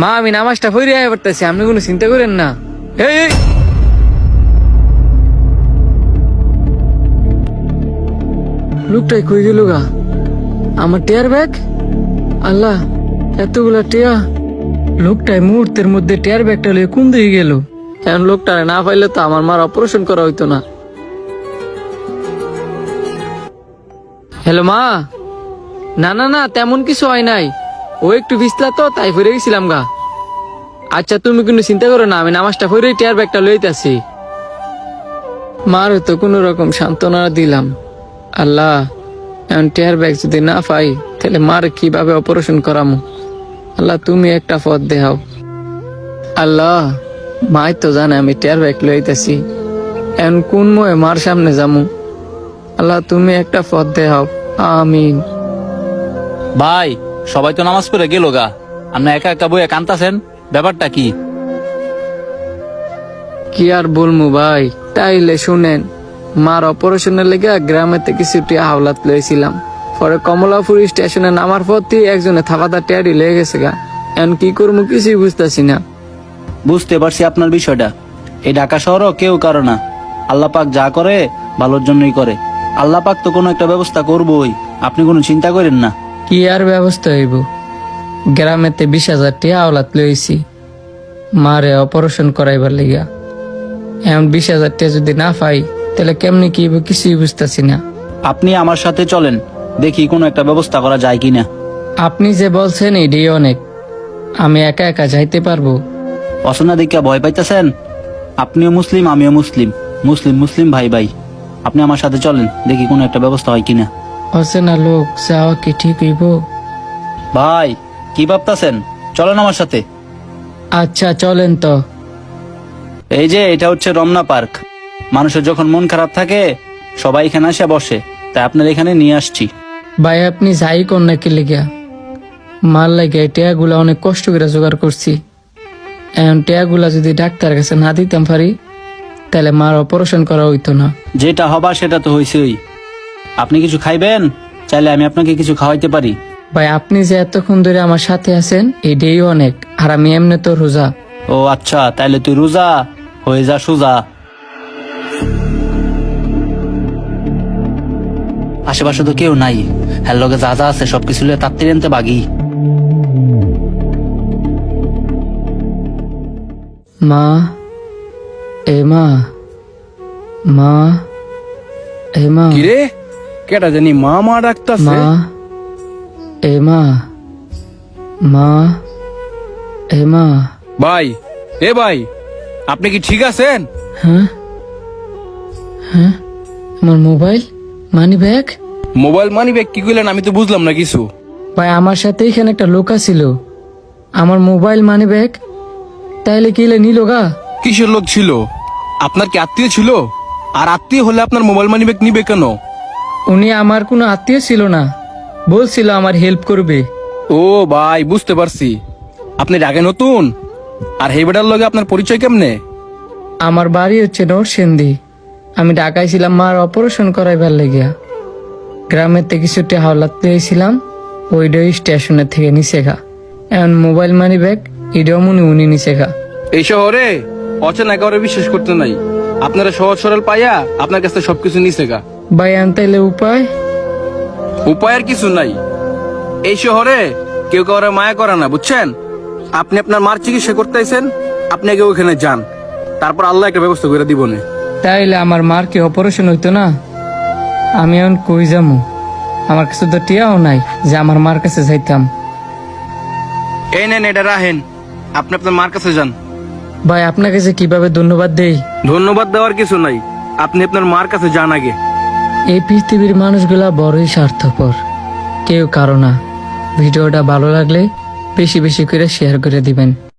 মা, আমি নামাজটা পড়ে আয় পড়তেছি, আপনি কোনো চিন্তা করেন না। লোকটাই কই গেল গা? আমার টেয়ার ব্যাগ? আল্লাহ, এতগুলা টেয়া। লোকটাই মুহূর্তের মধ্যে টেয়ার ব্যাগটা লয়ে কোন দিকে গেল? এখন লোকটা না পাইলে তো আমার মার অপারেশন করা হইতো না। হ্যালো মা? না না না, তেমন কিছু হয় নাই। ও একটু ভিজলা তো, তাই ফিরে গেছিলাম গা। আচ্ছা তুমি কিন্তু চিন্তা করো না, আমি নামাজটা ফিরে টেয়ার ব্যাগটা লইতেছি। মার তো কোনো রকম সান্ত্বনা দিলাম। আল্লাহ, এখন টেয়ার ব্যাগ যদি না পাই, তাহলে মার কীভাবে অপারেশন করামু? আল্লাহ, তুমি একটা পথ দেখাও। আল্লাহ, মাই তো জানে আমি টেয়ার ব্যাগ লইতেছি। এমন কোন ময়ে মার সামনে যামু? আল্লাহ, তুমি একটা পথ দেখাও। আমিন। ভাই সবাই তো নামাজ পড়ে গেল গা। আপনি একা একা বইয়ে কান্তাছেন? ব্যাপারটা কি? কি আর বলমু ভাই? তাইলে শুনেন মার অপারেশনের লেগে গ্রামের থেকে কিছু হাওলাত লইছিলাম। পরে কমলাপুর স্টেশনে নামার পথই একজনে থাকাটা টেয়ারি লেগে গেছে গা। এখন কি করব কিছুই বুঝতেছি না। বুঝতে পারছি আপনার বিষয়টা। এই ঢাকা শহরও কেউ কারও না। আল্লাহ পাক যা করে ভালোর জন্যই করে। আল্লাহ পাক তো কোনো একটা ব্যবস্থা করবোই। আপনি কোনো চিন্তা করেন না। কি আর ব্যবস্থা হইব? গ্রামেতে বিশ হাজার টিয়া আওলাত লইছি। মারে অপারেশন করাইবার লিগা। এখন বিশ হাজার টিয়া যদি না পাই তাহলে কেমনি কি কিছুই বুঝতেছি না। আপনি আমার সাথে চলেন দেখি কোনো একটা ব্যবস্থা করা যায় কিনা। আপনি যে বলছেন এটাই অনেক। আমি একা একা যাইতে পারব। অসনা দিকা ভয় পাইতেছেন? আপনিও মুসলিম আমিও মুসলিম। মুসলিম মুসলিম ভাই ভাই। আপনি আমার সাথে চলেন দেখি কোনো একটা ব্যবস্থা হয় কিনা। অচেনা লোক যাওয়া কি ঠিক হইব? ভাই কি ভাবতাছেন? চলেন আমার সাথে। আচ্ছা চলেন তো। এই যে এটা হচ্ছে রমনা পার্ক। মানুষের যখন মন খারাপ থাকে সবাই এখানে আসে বসে। তাই আপনার এখানে নিয়ে আসছি। ভাই আপনি যাই কোন নাকি লিগা মার লাগে টেয়াগুলা অনেক কষ্ট করে জোগাড় করছি। এখন টেয়াগুলা যদি ডাক্তার কাছে না দিতাম পারি তাহলে মার অপারেশন করা হইতো না। যেটা হবার সেটা তো হয়েছেই আপনি কিছু খাইবেন? চাইলে আমি আপনাকে কিছু খাওয়াইতে পারি। ভাই আপনি যে এতক্ষণ ধরে আমার সাথে আছেন এটাই অনেক। আর আমি এমনি তো রোজা। ও আচ্ছা তাইলে তুই রোজা? হয়ে যা সোজা। আশেপাশে তো কেউ নাই। হ্যার লগে যা যা আছে সবকিছু লিয়ে তাত্তির আনতে বাগি। মা এ মা। মা এ মা। কিরে কেটা জানি মা মা ডাকতাছে? মা এ মা মা এ মা। ভাই এ ভাই আপনি কি ঠিক আছেন? হ্যাঁ হ্যাঁ আমার mobile money bag? Mobile money bag কি কইলেন? আমি তো বুঝলাম না কিছু। ভাই আমার সাথে এখানে একটা লোক ছিল আমার মোবাইল মানি ব্যাগ তাইলে কি নিল গা? কিসের লোক ছিল? আপনার কি আত্মীয় ছিল? আর আত্মীয় হলে আপনার মোবাইল মানি ব্যাগ নিবে কেন? উনি আমার কোনো আত্মীয় ছিল না। বলছিল আমার হেল্প করবে। ও ভাই বুঝতে পারছি। আপনি আগে নতুন? আর হেবেটার লগে আপনার পরিচয় কেমনে? আমার বাড়ি হচ্ছে নরসেন্দি আমি ঢাকায় ছিলাম মার অপারেশন করাইবার লেগিয়া। গ্রামের থেকে কিছুটা হাওলাত পেয়েছিলাম ওইটাই স্টেশনের থেকে নিচে খা এখন মোবাইল মানি ব্যাগ এটাও মনে উনি নিচে খা এই শহরে অচেনা কাউরে বিশ্বাস করতে নাই। আপনারা সহজ সরল পাইয়া আপনার কাছে সবকিছু নিছে গা। ভাই আনতাইলে উপায়? উপায়ের কিছু নাই। এই শহরে কেউ কাউরে মায়া করে না বুঝছেন? আপনি আপনার মার চিকিৎসা করতে আইছেন আপনি আগে ওখানে যান। তারপর আল্লাহ একটা ব্যবস্থা করে দিবনে তাইলে আমার মার কি অপারেশন হইতো না? আমি এখন কই যামু? আমার কাছে তো টিয়াও নাই যে আমার মার কাছে যাইতাম। এই নেন এটা রাহেন আপনি আপনার মার কাছে যান। ভাই আপনাকে যে কীভাবে ধন্যবাদ দেই? ধন্যবাদ দেওয়ার কিছু নাই। আপনি আপনার মার কাছে যান আগে। এই পৃথিবীর মানুষগুলা বড়ই স্বার্থপর। কেউ কারও না। ভিডিওটা ভালো লাগলে বেশি বেশি করে শেয়ার করে দিবেন।